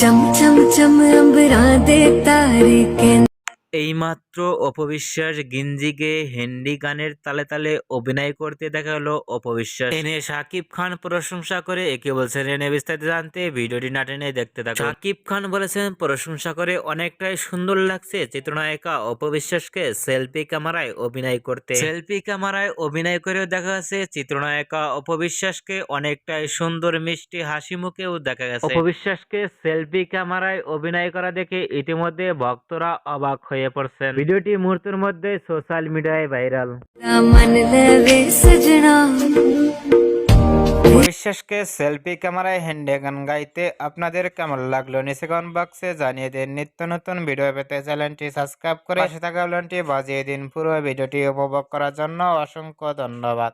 चम चम चम अंबरा दे तारे कहंदे এইমাত্র অপবিশ্বাস গিঞ্জিকে হিন্দি গানের তালে তালে অভিনয় করতে দেখা হলো অপবিশ্বাস। এনে শাকিব খান প্রশংসা করে একে বলছেন এনে বিস্তারিত জানতে ভিডিওটি না টেনে দেখতে থাকুন। শাকিব খান বলেছেন প্রশংসা করে অনেকটাই সুন্দর লাগছে চিত্রনায়িকা অপবিশ্বাসকে সেলফি ক্যামেরায় অভিনয় করতে। সেলফি ক্যামেরায় অভিনয় করেও দেখা গেছে চিত্রনায়িকা অপবিশ্বাসকে অনেকটাই সুন্দর মিষ্টি হাসি মুখেও দেখা গেছে। অপবিশ্বাসকে সেলফি ক্যামেরায় অভিনয় করা দেখে ইতিমধ্যে ভক্তরা অবাক হয়ে হয়ে পড়ছেন। ভিডিওটি মুহূর্তের মধ্যে সোশ্যাল মিডিয়ায় ভাইরাল পরিশেষকে সেলফি ক্যামেরায় হ্যান্ডে গান গাইতে আপনাদের কেমন লাগল? নিচে কমেন্ট বক্সে জানিয়ে দিন। নিত্য নতুন ভিডিও পেতে চ্যানেলটি সাবস্ক্রাইব করে পাশে থাকা বাজিয়ে দিন। পুরো ভিডিওটি উপভোগ করার জন্য অসংখ্য ধন্যবাদ।